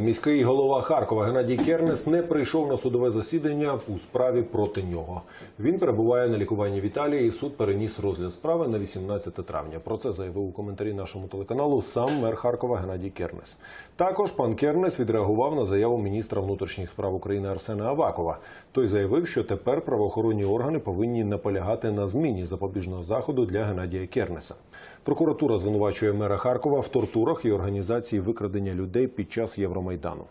Міський голова Харкова Геннадій Кернес не прийшов на судове засідання у справі проти нього. Він перебуває на лікуванні в Італії. і Суд переніс розгляд справи на 18 травня. Про це заявив у коментарі нашому телеканалу сам мер Харкова Геннадій Кернес. Також пан Кернес відреагував на заяву міністра внутрішніх справ України Арсена Авакова. Той заявив, що тепер правоохоронні органи повинні наполягати на зміні запобіжного заходу для Геннадія Кернеса. Прокуратура звинувачує мера Харкова в тортурах і організації викрадення людей під час Євромайдану.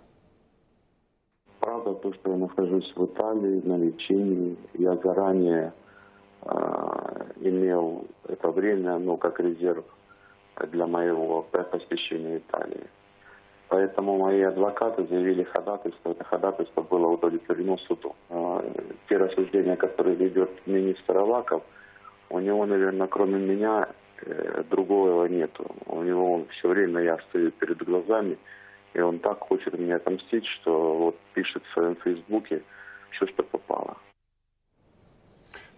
Правда, то, что я нахожусь в Италии на лечении, я заранее э, имел это время, ну, как резерв для моего посещения Италии. Поэтому мои адвокаты заявили ходатайство, это ходатайство было удовлетворено суду. Э, те рассуждения, которые ведет министр Аваков, у него, наверное, кроме меня э, другого нету. У него все время я стою перед глазами, и он так хочет мне отомстить, что вот пишет в своем фейсбуке все, что попало.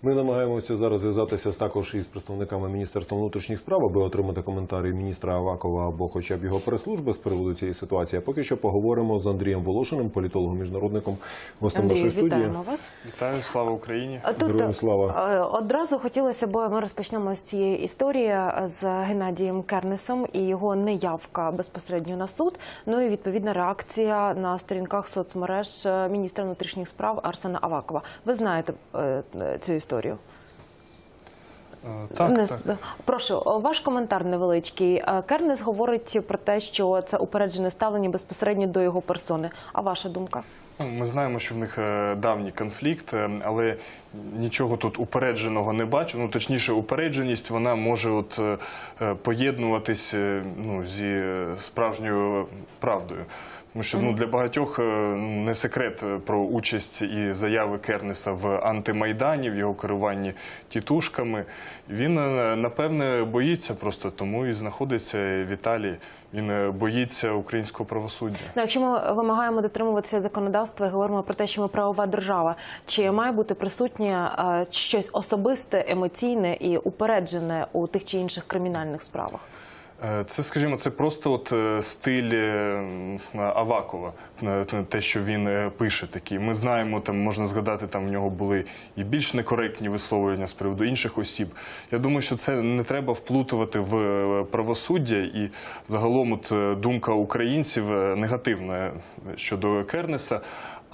Ми намагаємося зараз зв'язатися з- також із представниками Міністерства внутрішніх справ, аби отримати коментарі міністра Авакова або хоча б його прес-служби з приводу цієї ситуації. А поки що поговоримо з Андрієм Волошиним, політологом міжнародником гостем нашої студії. вітаємо вас. Вітаю, слава Україні. Тут Героям слава. е, одразу хотілося б ми розпочнемо з цієї історії з Геннадієм Кернесом і його неявка безпосередньо на суд. Ну і відповідна реакція на сторінках соцмереж е, міністра внутрішніх справ Арсена Авакова. Ви знаєте е, е, цю історію? Е, Так, Не- так. Прошу, ваш коментар невеличкий. Е, Кернес говорить про те, що це упереджене ставлення безпосередньо до його персони. А ваша думка? Ну, Ми знаємо, що в них е, давній конфлікт, е, але нічого тут упередженого не бачу. Ну точніше, упередженість вона може от е, е, поєднуватись е, ну, зі е, справжньою правдою. Тому що ну, для багатьох е, ну, не секрет е, про участь і заяви Кернеса в антимайдані, в його керуванні тітушками. Він е, напевне боїться просто тому і знаходиться в Італії. Він боїться українського правосуддя. Ну, якщо ми вимагаємо дотримуватися законодавства і говоримо про те, що ми правова держава, чи має бути присутнє щось особисте, емоційне і упереджене у тих чи інших кримінальних справах? Е, Це, скажімо, це просто от е, стиль е, Авакова, те, що він пише такі. Ми знаємо, там можна згадати, там в нього були і більш некоректні висловлення з приводу інших осіб. Я думаю, що це не треба вплутувати в правосуддя і загалом от думка українців негативна щодо Кернеса.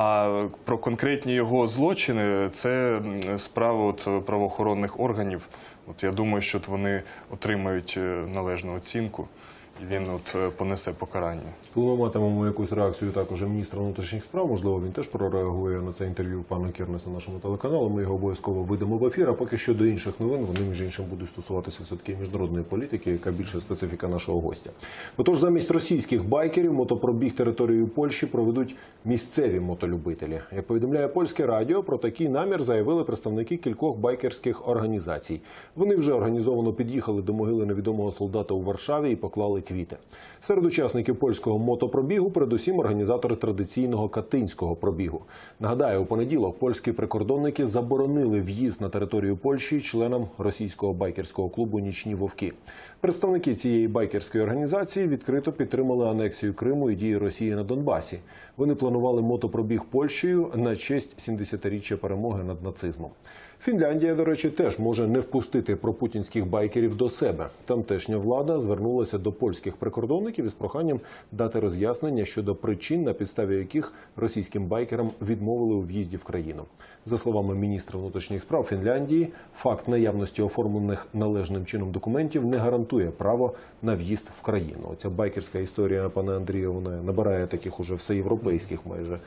А про конкретні його злочини це справа от правоохоронних органів. От я думаю, що вони отримають е, належну оцінку, він от е, понесе покарання. Коли ми матимемо якусь реакцію також міністра внутрішніх справ, можливо, він теж прореагує на це інтерв'ю пана Кернеса нашому телеканалу. Ми його обов'язково видамо в ефір. А поки що до інших новин, вони між іншим будуть стосуватися все таки міжнародної політики, яка більше специфіка нашого гостя. Отож, замість російських байкерів мотопробіг територією Польщі проведуть місцеві мотолюбителі. Як повідомляє польське радіо, про такий намір заявили представники кількох байкерських організацій. Вони вже організовано під'їхали до могили невідомого солдата у Варшаві і поклали квіти. Серед учасників польського мотопробігу, передусім організатори традиційного катинського пробігу. Нагадаю, у понеділок польські прикордонники заборонили в'їзд на територію Польщі членам російського байкерського клубу Нічні вовки. Представники цієї байкерської організації відкрито підтримали анексію Криму і дії Росії на Донбасі. Вони планували мотопробіг Польщею на честь 70-річчя перемоги над нацизмом. Фінляндія, до речі, теж може не впустити пропутінських байкерів до себе. Тамтешня влада звернулася до польських прикордонників із проханням дати роз'яснення щодо причин, на підставі яких російським байкерам відмовили у в'їзді в країну. За словами міністра внутрішніх справ Фінляндії, факт наявності оформлених належним чином документів не гарантує право на в'їзд в країну. Оця байкерська історія, пане Андрію, вона набирає таких уже всеєвропейських майже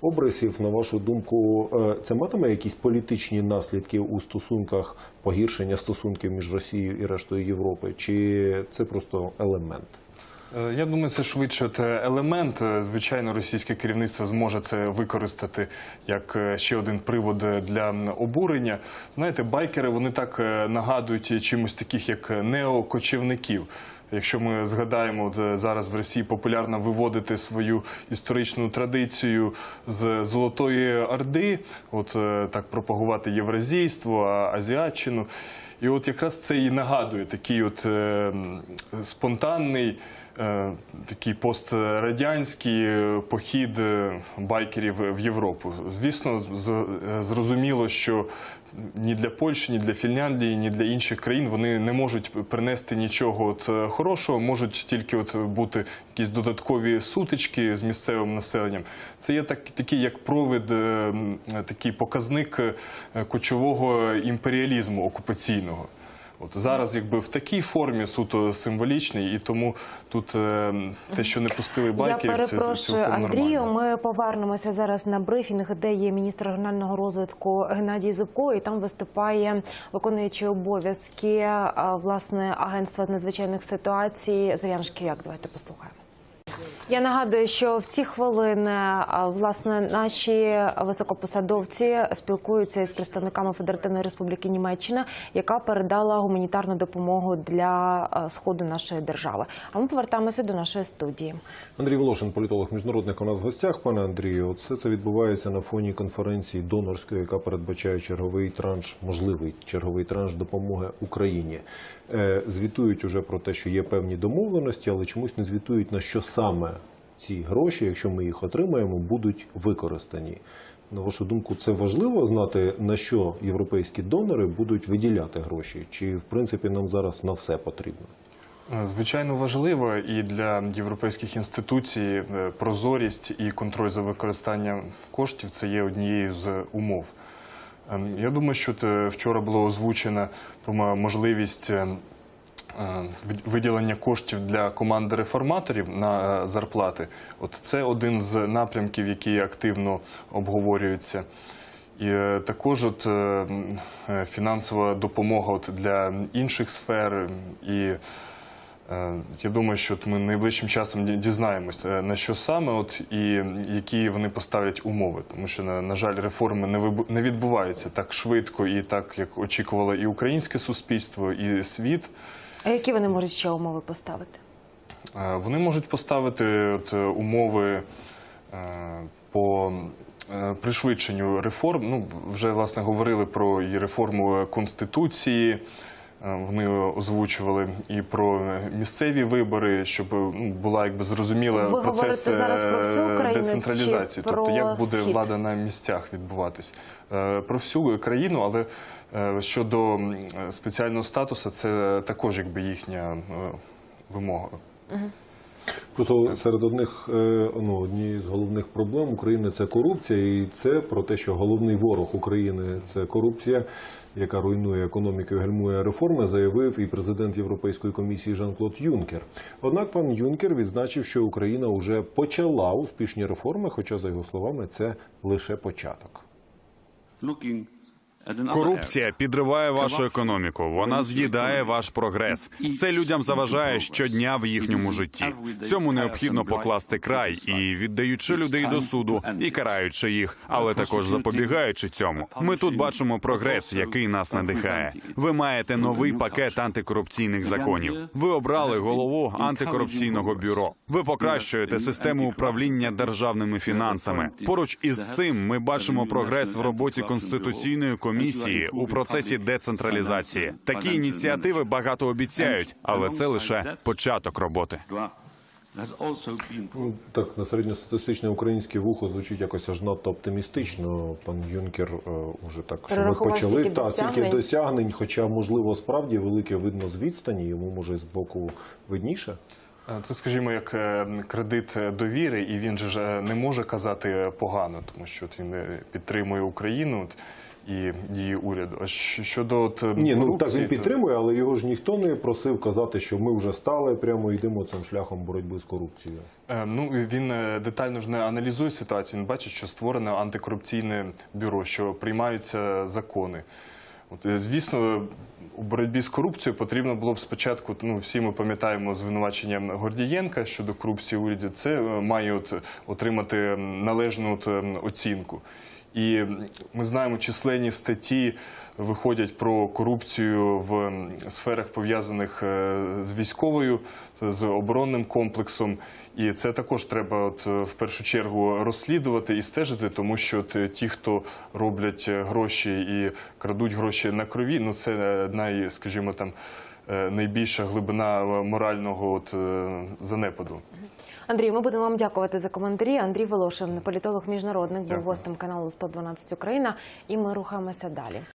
обрисів. На вашу думку, е, це матиме якісь політичні наслідки у стосунках погіршення стосунків між Росією і рештою Європи, чи це просто елемент? Е, Я думаю, це швидше елемент. Е, Звичайно, російське керівництво зможе це використати як е, ще один привод для обурення. Знаєте, байкери вони так нагадують чимось таких, як неокочівників. Якщо ми згадаємо, е, зараз в Росії популярно виводити свою історичну традицію з Золотої Орди, от е, так пропагувати євразійство, азіатчину. І от якраз це і нагадує такий от е, спонтанний, такий пострадянський е, похід е, байкерів в Європу. Звісно, е, зрозуміло, що ні для Польщі, ні для Фінляндії, ні для інших країн вони не можуть принести нічого от е, хорошого, можуть тільки от бути якісь додаткові сутички з місцевим населенням. Це є так, такий як провид, е, такий показник е, кочового імперіалізму окупаційного. От зараз, якби в такій формі суто символічний, і тому тут е, те, що не пустили байки, байкерів, це перепрошую, Андрію. Ми повернемося зараз на брифінг, де є міністр регіонального розвитку Геннадій Зубко, і там виступає виконуючий обов'язки власне агентства з надзвичайних ситуацій Зорян Шкіряк. Давайте послухаємо. Я нагадую, що в ці хвилини власне наші високопосадовці спілкуються із представниками Федеративної Республіки Німеччина, яка передала гуманітарну допомогу для сходу нашої держави. А ми повертаємося до нашої студії. Андрій Волошин, політолог міжнародник, у нас в гостях. Пане Андрію, все це відбувається на фоні конференції донорської, яка передбачає черговий транш, можливий черговий транш допомоги Україні. Е, Звітують уже про те, що є певні домовленості, але чомусь не звітують на що саме ці гроші, якщо ми їх отримаємо, будуть використані. На вашу думку, це важливо знати, на що європейські донори будуть виділяти гроші? Чи в принципі нам зараз на все потрібно? Е, Звичайно, важливо і для європейських інституцій е, прозорість і контроль за використанням коштів це є однією з умов. Ем, Я думаю, що вчора було озвучено про можливість е, е, від- виділення коштів для команди реформаторів на е, зарплати. От це один з напрямків, які активно обговорюються. І е, також от, е, е, фінансова допомога от для інших сфер. І е, я думаю, що от ми найближчим часом ді- дізнаємось, е, на що саме от, і які вони поставлять умови. Тому що, на, жаль, реформи не, не відбуваються так швидко і так, як очікувало і українське суспільство, і світ. А які вони можуть ще умови поставити? Е, Вони можуть поставити от, е, умови е, по пришвидшенню реформ. Ну, вже власне говорили про і реформу Конституції. Е, Вони озвучували і про місцеві вибори, щоб ну, була якби зрозуміла Ви процес зараз про всю е, Україну децентралізації. про тобто як буде Схід? влада на місцях відбуватись Е, про всю країну, але щодо спеціального статусу, це також якби їхня вимога. вимога. Просто серед одних е, ну, однієї з головних проблем України це корупція, і це про те, що головний ворог України це корупція, яка руйнує економіку, і гальмує реформи, заявив і президент Європейської комісії Жан-Клод Юнкер. Однак пан Юнкер відзначив, що Україна вже почала успішні реформи, хоча за його словами це лише початок. Корупція підриває вашу економіку. Вона з'їдає ваш прогрес. Це людям заважає щодня в їхньому житті. Цьому необхідно покласти край і віддаючи людей до суду і караючи їх, але також запобігаючи цьому. Ми тут бачимо прогрес, який нас надихає. Ви маєте новий пакет антикорупційних законів. Ви обрали голову антикорупційного бюро. Ви покращуєте систему управління державними фінансами. Поруч із цим ми бачимо прогрес в роботі конституційної комісії у процесі децентралізації. Такі ініціативи багато обіцяють, але це лише початок роботи. Ну, так, на середньостатистичне українське вухо звучить якось аж надто оптимістично. Пан Юнкер е, уже так, що ми почали та стільки досягнень. хоча можливо справді велике видно з відстані, йому може з боку видніше. Е, Це, скажімо, як е, кредит довіри, і він же ж не може казати погано, тому що от він підтримує Україну і її уряду. А щодо от, е, Ні, ну так він підтримує, але його ж ніхто не просив казати, що ми вже стали прямо йдемо цим шляхом боротьби з корупцією. Е, Ну він е, детально ж не аналізує ситуацію. Він бачить, що створено антикорупційне бюро, що приймаються закони. От, е, звісно, у боротьбі з корупцією потрібно було б спочатку. Ну всі ми пам'ятаємо звинувачення Гордієнка щодо корупції в уряді. Це має от отримати належну от, оцінку. І ми знаємо, численні статті виходять про корупцію в сферах пов'язаних е, з військовою, з оборонним комплексом. І це також треба от, е, в першу чергу розслідувати і стежити, тому що от, е, ті, хто роблять гроші і крадуть гроші на крові, ну це най, скажімо там. Е, найбільша глибина морального от, е, занепаду. Андрій, ми будемо вам дякувати за коментарі. Андрій Волошин, політолог міжнародник, був гостем каналу 112 Україна. І ми рухаємося далі.